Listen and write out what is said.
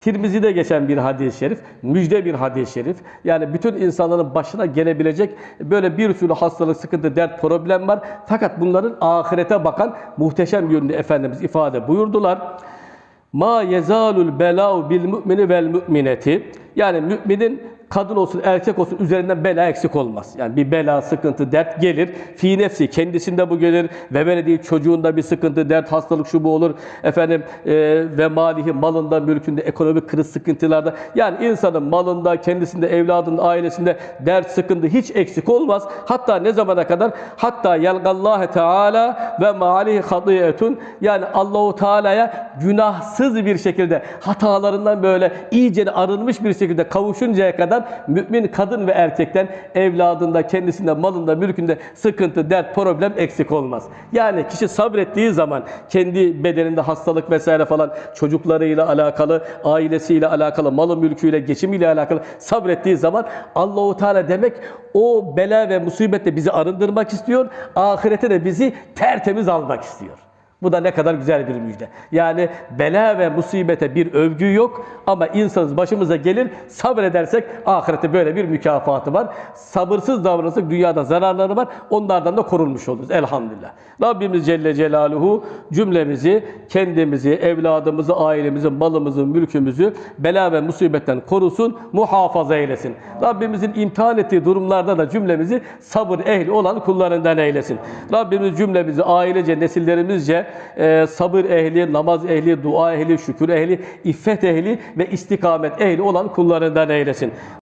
Tirmizi'de geçen bir hadis-i şerif, müjde bir hadis-i şerif. Yani bütün insanların başına gelebilecek böyle bir sürü hastalık, sıkıntı, dert, problem var. Fakat bunların ahirete bakan muhteşem yönünde Efendimiz ifade buyurdular. Ma yezalul belau bil mu'mini vel mu'mineti. Yani müminin kadın olsun erkek olsun üzerinden bela eksik olmaz. Yani bir bela, sıkıntı, dert gelir. Fi nefsi kendisinde bu gelir. Ve böyle değil çocuğunda bir sıkıntı, dert, hastalık şu bu olur. Efendim e, ve malihi malında, mülkünde, ekonomik kriz sıkıntılarda. Yani insanın malında, kendisinde, evladında, ailesinde dert, sıkıntı hiç eksik olmaz. Hatta ne zamana kadar? Hatta yelgallâhe teâlâ ve malihi hatiyetun. Yani Allahu Teala'ya günahsız bir şekilde hatalarından böyle iyice arınmış bir şekilde kavuşuncaya kadar mümin kadın ve erkekten evladında, kendisinde, malında, mülkünde sıkıntı, dert, problem eksik olmaz. Yani kişi sabrettiği zaman kendi bedeninde hastalık vesaire falan çocuklarıyla alakalı, ailesiyle alakalı, malı mülküyle, geçimiyle alakalı sabrettiği zaman Allahu Teala demek o bela ve musibetle bizi arındırmak istiyor. Ahirete de bizi tertemiz almak istiyor. Bu da ne kadar güzel bir müjde. Yani bela ve musibete bir övgü yok ama insanız başımıza gelir sabredersek ahirette böyle bir mükafatı var. Sabırsız davranırsak dünyada zararları var. Onlardan da korunmuş oluruz elhamdülillah. Rabbimiz Celle Celaluhu cümlemizi, kendimizi, evladımızı, ailemizi, malımızı, mülkümüzü bela ve musibetten korusun, muhafaza eylesin. Rabbimizin imtihan ettiği durumlarda da cümlemizi sabır ehli olan kullarından eylesin. Rabbimiz cümlemizi ailece, nesillerimizce e, sabır ehli, namaz ehli, dua ehli, şükür ehli, iffet ehli ve istikamet ehli olan kullarından eylesin.